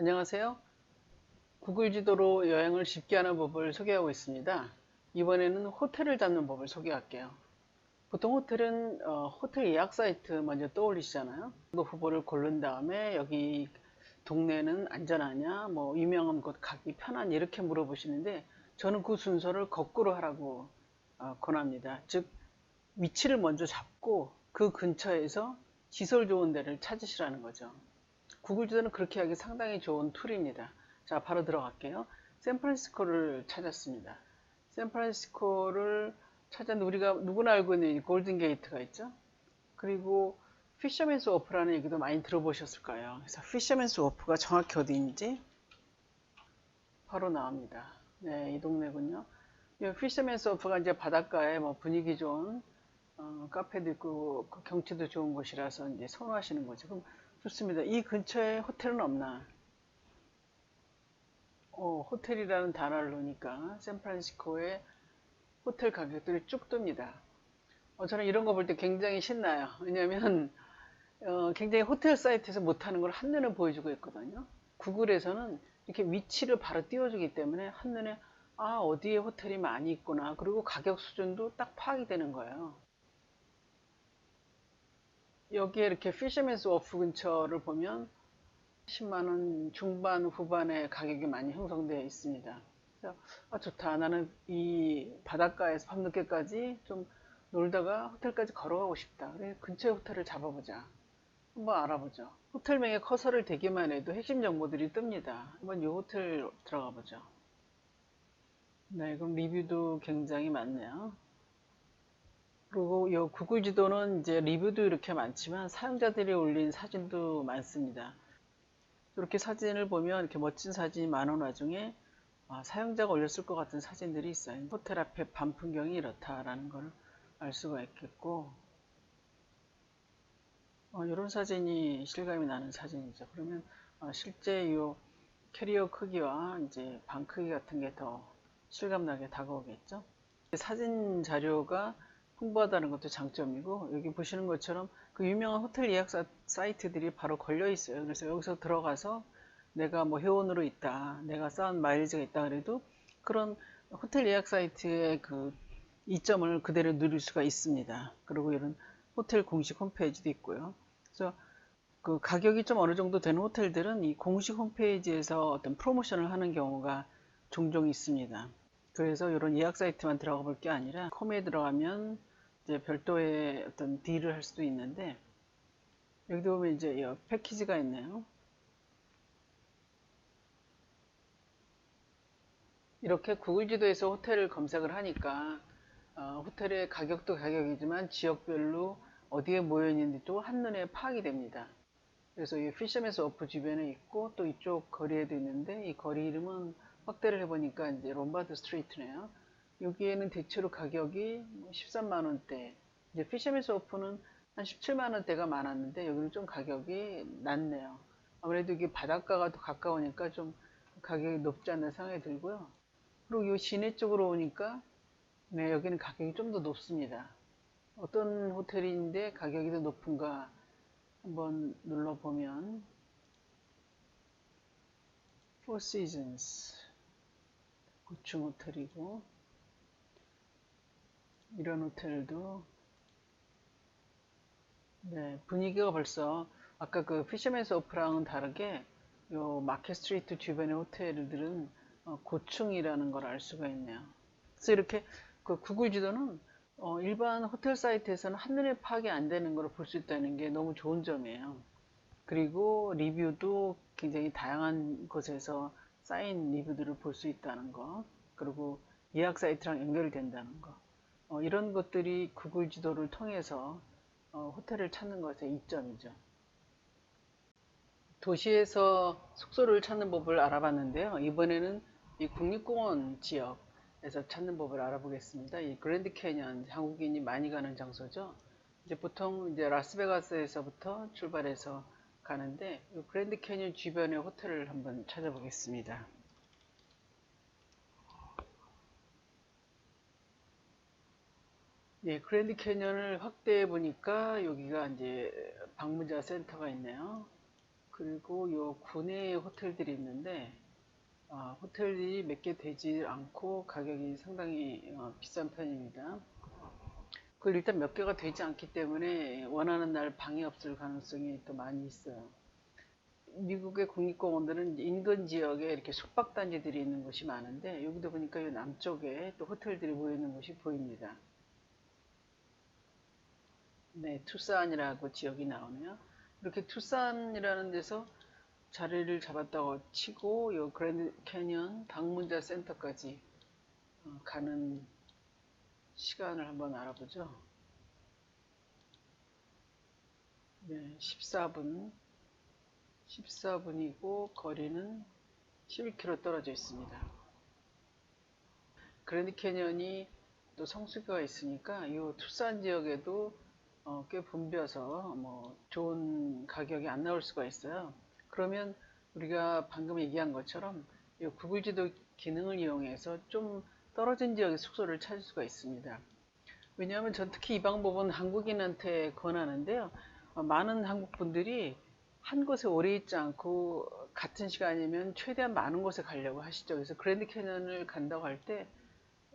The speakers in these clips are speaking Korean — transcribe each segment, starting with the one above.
안녕하세요. 구글 지도로 여행을 쉽게 하는 법을 소개하고 있습니다. 이번에는 호텔을 잡는 법을 소개할게요. 보통 호텔은 어, 호텔 예약 사이트 먼저 떠올리시잖아요. 그 후보를 고른 다음에 여기 동네는 안전하냐, 뭐 유명한 곳 가기 편한 이렇게 물어보시는데 저는 그 순서를 거꾸로 하라고 어, 권합니다. 즉 위치를 먼저 잡고 그 근처에서 시설 좋은 데를 찾으시라는 거죠. 구글 지도는 그렇게 하기 상당히 좋은 툴입니다. 자, 바로 들어갈게요. 샌프란시스코를 찾았습니다. 샌프란시스코를 찾았는데 우리가 누구나 알고 있는 골든 게이트가 있죠. 그리고 피셔맨스 워프라는 얘기도 많이 들어보셨을 거예요. 그래서 피셔맨스 워프가 정확히 어디인지 바로 나옵니다. 네, 이 동네군요. 이 피셔맨스 워프가 이제 바닷가에 뭐 분위기 좋은 어, 카페도 있고 그 경치도 좋은 곳이라서 이제 선호하시는 거죠. 그럼 좋습니다. 이 근처에 호텔은 없나? 어, 호텔이라는 단어를 넣으니까 샌프란시스코에 호텔 가격들이 쭉 뜹니다. 어, 저는 이런 거 볼 때 굉장히 신나요. 왜냐하면 어, 굉장히 호텔 사이트에서 못하는 걸 한눈에 보여주고 있거든요. 구글에서는 이렇게 위치를 바로 띄워주기 때문에 한눈에 아 어디에 호텔이 많이 있구나 그리고 가격 수준도 딱 파악이 되는 거예요. 여기에 이렇게 피셔맨스 워프 근처를 보면 10만원 중반 후반의 가격이 많이 형성되어 있습니다. 그래서 아 좋다 나는 이 바닷가에서 밤늦게까지 좀 놀다가 호텔까지 걸어가고 싶다. 그래 근처에 호텔을 잡아보자. 한번 알아보죠. 호텔명에 커서를 대기만 해도 핵심 정보들이 뜹니다. 한번 이 호텔 들어가 보죠. 네, 그럼 리뷰도 굉장히 많네요. 그리고 이 구글 지도는 이제 리뷰도 이렇게 많지만 사용자들이 올린 사진도 많습니다. 이렇게 사진을 보면 이렇게 멋진 사진이 많은 와중에 아, 사용자가 올렸을 것 같은 사진들이 있어요. 호텔 앞에 밤 풍경이 이렇다라는 걸 알 수가 있겠고 어, 이런 사진이 실감이 나는 사진이죠. 그러면 어, 실제 이 캐리어 크기와 이제 방 크기 같은 게 더 실감나게 다가오겠죠. 사진 자료가 풍부하다는 것도 장점이고 여기 보시는 것처럼 그 유명한 호텔 예약 사이트들이 바로 걸려 있어요. 그래서 여기서 들어가서 내가 뭐 회원으로 있다, 내가 쌓은 마일즈가 있다 그래도 그런 호텔 예약 사이트의 그 이점을 그대로 누릴 수가 있습니다. 그리고 이런 호텔 공식 홈페이지도 있고요. 그래서 그 가격이 좀 어느 정도 되는 호텔들은 이 공식 홈페이지에서 어떤 프로모션을 하는 경우가 종종 있습니다. 그래서 이런 예약 사이트만 들어가 볼 게 아니라 컴에 들어가면 이제 별도의 어떤 딜을 할 수도 있는데 여기도 보면 이제 패키지가 있네요. 이렇게 구글 지도에서 호텔을 검색을 하니까 어, 호텔의 가격도 가격이지만 지역별로 어디에 모여 있는지도 한눈에 파악이 됩니다. 그래서 이 피셔맨스 워프 주변에 있고 또 이쪽 거리에도 있는데 이 거리 이름은 확대를 해보니까 이제 롬바드 스트리트네요. 여기에는 대체로 가격이 13만 원대. 이제 피셔맨스 워프는 한 17만 원대가 많았는데 여기는 좀 가격이 낮네요. 아무래도 이게 바닷가가 더 가까우니까 좀 가격이 높지 않나 생각이 들고요. 그리고 이 시내 쪽으로 오니까 네, 여기는 가격이 좀 더 높습니다. 어떤 호텔인데 가격이 더 높은가 한번 눌러보면 Seasons 고층 호텔이고 이런 호텔도 네, 분위기가 벌써 아까 그 피셔맨스 오프랑은 다르게 요 마켓 스트리트 주변의 호텔들은 어, 고층이라는 걸 알 수가 있네요. 그래서 이렇게 그 구글 지도는 어, 일반 호텔 사이트에서는 한눈에 파악이 안 되는 걸 볼 수 있다는 게 너무 좋은 점이에요. 그리고 리뷰도 굉장히 다양한 곳에서 쌓인 리뷰들을 볼 수 있다는 거, 그리고 예약 사이트랑 연결이 된다는 거, 어, 이런 것들이 구글 지도를 통해서 어, 호텔을 찾는 것의 이점이죠. 도시에서 숙소를 찾는 법을 알아봤는데요. 이번에는 이 국립공원 지역, 에서 찾는 법을 알아보겠습니다. 이 그랜드 캐년 한국인이 많이 가는 장소죠. 이제 보통 이제 라스베가스에서부터 출발해서 가는데 이 그랜드 캐년 주변의 호텔을 한번 찾아보겠습니다. 예, 그랜드 캐년을 확대해 보니까 여기가 이제 방문자 센터가 있네요. 그리고 요 구내에 호텔들이 있는데 아, 호텔이 몇 개 되지 않고 가격이 상당히 어, 비싼 편입니다. 그 일단 몇 개가 되지 않기 때문에 원하는 날 방이 없을 가능성이 또 많이 있어요. 미국의 국립공원들은 인근 지역에 이렇게 숙박단지들이 있는 곳이 많은데 여기도 보니까 이 남쪽에 또 호텔들이 있는 곳이 보입니다. 네, 투싼이라고 지역이 나오네요. 이렇게 투싼이라는 데서 자리를 잡았다고 치고 요 그랜드 캐니언 방문자 센터까지 어, 가는 시간을 한번 알아보죠. 네, 14분 14분이고 거리는 11km 떨어져 있습니다. 그랜드 캐니언이 또 성수교가 있으니까 이 투싼 지역에도 어, 꽤 붐벼서 뭐 좋은 가격이 안 나올 수가 있어요. 그러면 우리가 방금 얘기한 것처럼 이 구글 지도 기능을 이용해서 좀 떨어진 지역의 숙소를 찾을 수가 있습니다. 왜냐하면 전 특히 이 방법은 한국인한테 권하는데요. 어, 많은 한국 분들이 한 곳에 오래 있지 않고 같은 시간이면 최대한 많은 곳에 가려고 하시죠. 그래서 그랜드 캐년을 간다고 할 때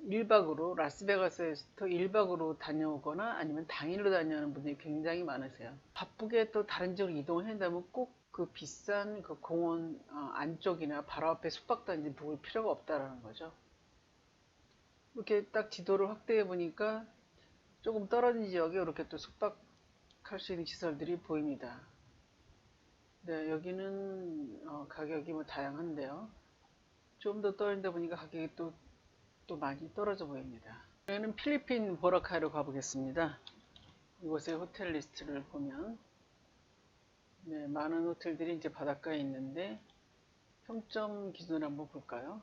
1박으로 라스베가스에서 1박으로 다녀오거나 아니면 당일로 다녀오는 분들이 굉장히 많으세요. 바쁘게 또 다른 지역으로 이동을 한다면 꼭 그 비싼 그 공원 어, 안쪽이나 바로 앞에 숙박단지 묵을 필요가 없다라는 거죠. 이렇게 딱 지도를 확대해 보니까 조금 떨어진 지역에 이렇게 또 숙박할 수 있는 시설들이 보입니다. 네, 여기는 어, 가격이 뭐 다양한데요. 좀 더 떨어진다 보니까 가격이 또, 또 많이 떨어져 보입니다. 여기는 필리핀 보라카이로 가보겠습니다. 이곳의 호텔 리스트를 보면 네, 많은 호텔들이 이제 바닷가에 있는데 평점 기준으로 한번 볼까요?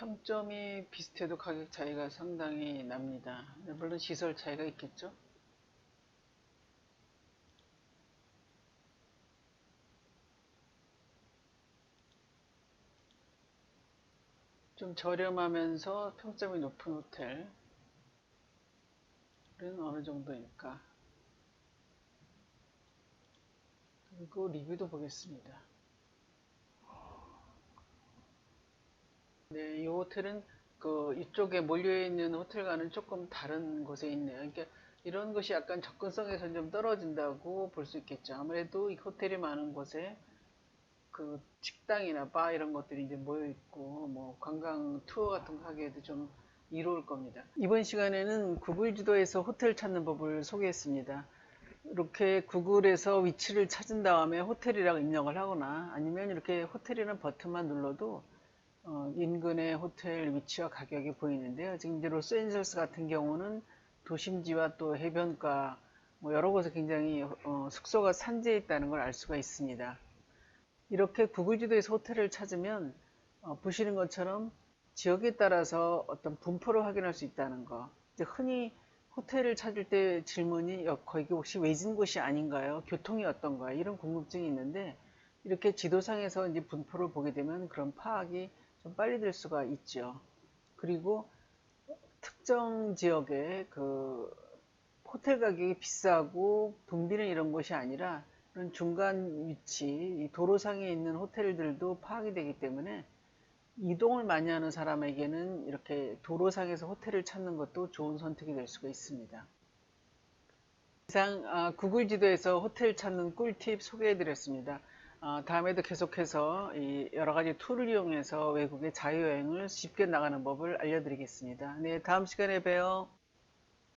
평점이 비슷해도 가격 차이가 상당히 납니다. 네, 물론 시설 차이가 있겠죠. 좀 저렴하면서 평점이 높은 호텔은 어느 정도일까? 그리고 리뷰도 보겠습니다. 네, 이 호텔은 그 이쪽에 몰려 있는 호텔과는 조금 다른 곳에 있네요. 그러니까 이런 것이 약간 접근성에서 좀 떨어진다고 볼 수 있겠죠. 아무래도 이 호텔이 많은 곳에 그 식당이나 바 이런 것들이 이제 모여 있고 뭐 관광 투어 같은 거 하기에도 좀 이로울 겁니다. 이번 시간에는 구글 지도에서 호텔 찾는 법을 소개했습니다. 이렇게 구글에서 위치를 찾은 다음에 호텔이라고 입력을 하거나 아니면 이렇게 호텔이라는 버튼만 눌러도 어, 인근의 호텔 위치와 가격이 보이는데요. 지금 이제 로스앤젤레스 같은 경우는 도심지와 또 해변가 뭐 여러 곳에 굉장히 어, 숙소가 산재해 있다는 걸 알 수가 있습니다. 이렇게 구글 지도에서 호텔을 찾으면 어, 보시는 것처럼 지역에 따라서 어떤 분포를 확인할 수 있다는 거. 흔히 호텔을 찾을 때 질문이 거기 혹시 외진 곳이 아닌가요? 교통이 어떤가요? 이런 궁금증이 있는데 이렇게 지도상에서 이제 분포를 보게 되면 그런 파악이 좀 빨리 될 수가 있죠. 그리고 특정 지역에 그 호텔 가격이 비싸고 붐비는 이런 곳이 아니라 이런 중간 위치, 도로상에 있는 호텔들도 파악이 되기 때문에 이동을 많이 하는 사람에게는 이렇게 도로상에서 호텔을 찾는 것도 좋은 선택이 될 수가 있습니다. 이상 아, 구글 지도에서 호텔 찾는 꿀팁 소개해 드렸습니다. 아, 다음에도 계속해서 여러 가지 툴을 이용해서 외국의 자유여행을 쉽게 나가는 법을 알려드리겠습니다. 네, 다음 시간에 봬요.